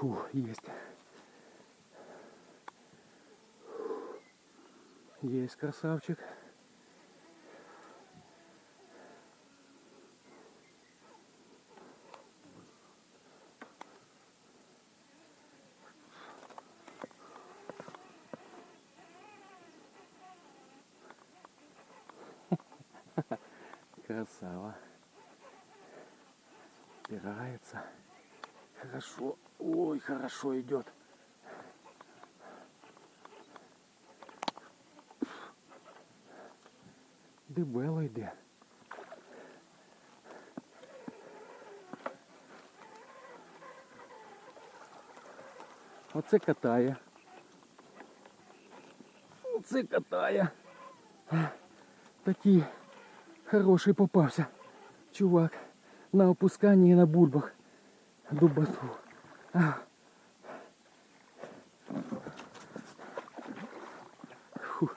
Фу, есть. Есть красавчик. Красава. Опирается. Хорошо. Ой, хорошо идет. Дебело йде. Оце катає. Оце катає. Такий хороший попався. Чувак. На опусканні і на бульбах. Дубасу. А. Фу.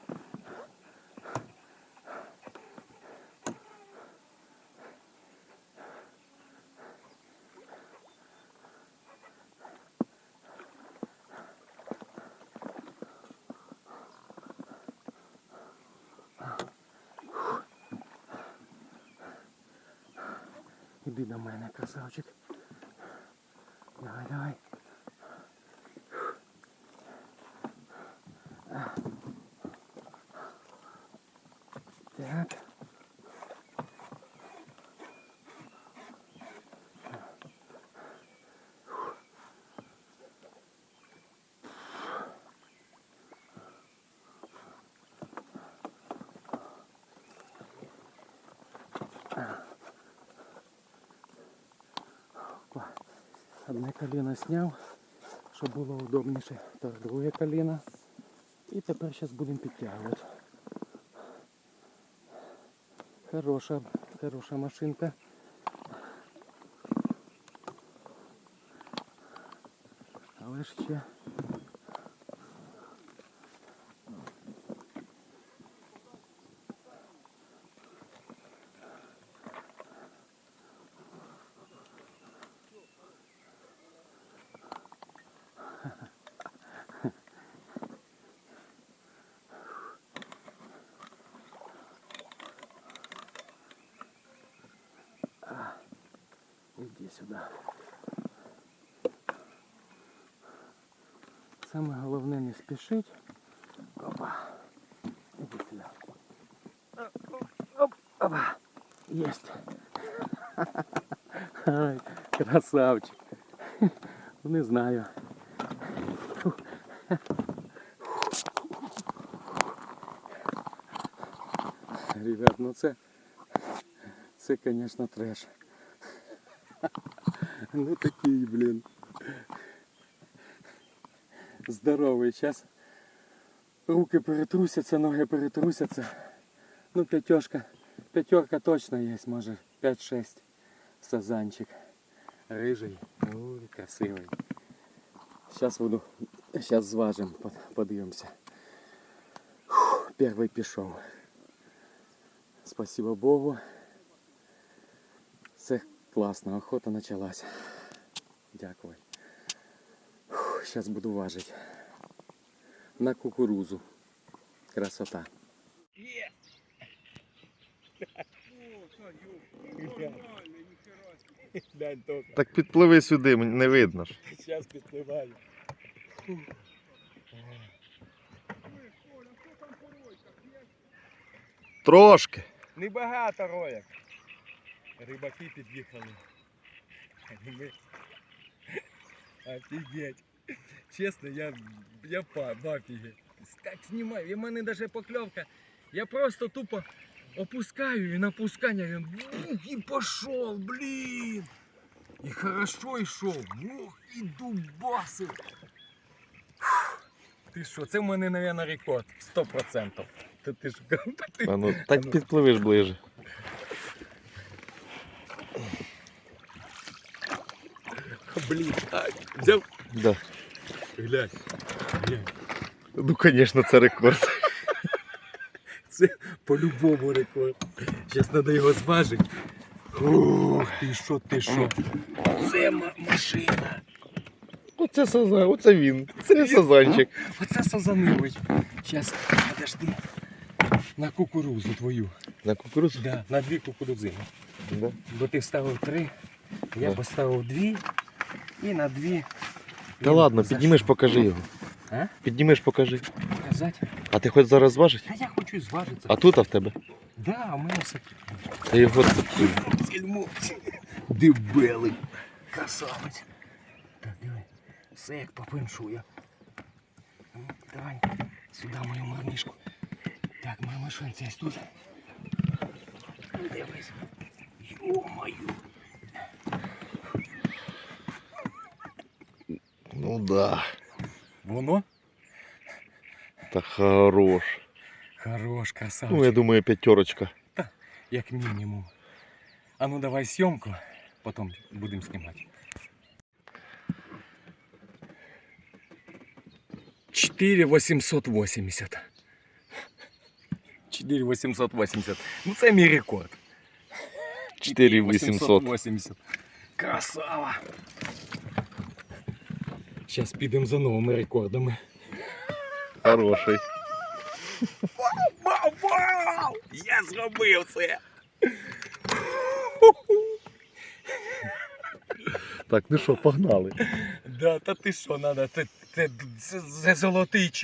Іди до мене, красавчик. Давай, давай. Одне коліно сняв, щоб було удобніше. Так, друге коліно. І тепер зараз будемо підтягувати. Хороша, хороша машинка. Але ще. Іди сюди. Саме головне не спішить. Опа. Іди сюди. Оп, опа. Єсть. Ай, красавчик. Не знаю. Ребят, ну це, це, конечно, треш. Ну такий, блін. Здоровий. Зараз руки перетрусяться, ноги перетрусяться. Ну, п'ятерка. П'ятерка точно є, може 5-6. Сазанчик. Рижий. Ой, красивий. Зараз буду. Зараз зважимо, под- подивимося. Фух, Перший пішов. Спасибо Богу. Це класно, охота почалась. Дякую. Зараз буду важити. На кукурузу. Красота. Так підпливи сюди, не видно ж. сейчас підпливаю. Трошки. Небагато рояк. Рибаки під'їхали. Ми... Офігеть. Чесно, я, я па, в афігі. Так знімаю, і в мене навіть покльовка. Я просто тупо опускаю і на опускання він бух, і пішов, блін. І хорошо йшов. Ух, і дубасив. Фух. Ти що, це в мене, мабуть, рекорд. 100%. Та ти ж та ти А ну, так підпливи ж ближе. Блін, а, взяв. Да. Глянь. Глянь. Ну, звісно, це рекорд. Це по-любому рекорд. Зараз треба його зважити. Ух, ти що, ти що? Це ма- машина. Оце сазан, оце він. Це сазанчик. Оце Сазанович. Зараз, подожди. На кукурузу твою. На кукурузу? Да, на дві кукурузини. Да. Бо ти вставив три, я Да. поставив дві і на дві. Та він ладно, піднімеш, покажи його. А? Піднімеш, покажи. Показати? А ти хоч зараз зважить? Та я хочу зважитися. А тут а в тебе? Да, у мене все Та його. Сільмо. Дебелий. Красавець. Так, диви. Все як по феншую. Ну, Давай сюди мою марнишку. Так, моя машинця ось тут. Дивись. Ё-моё. Ну да. Воно? Та хорош. Хорош, красавчик. Ну, я думаю, п'ятерочка. Як мінімум. А ну давай съемку, потім будемо знімати. 4880. 4880. Ну це мій рекорд. 4800. 4880. Красава. Зараз підемо за новими рекордами. Хороший. Вау, вау! Я зробив це! Так, ну що, погнали. Да, та ти що, надо, це, це, це, це золотий час.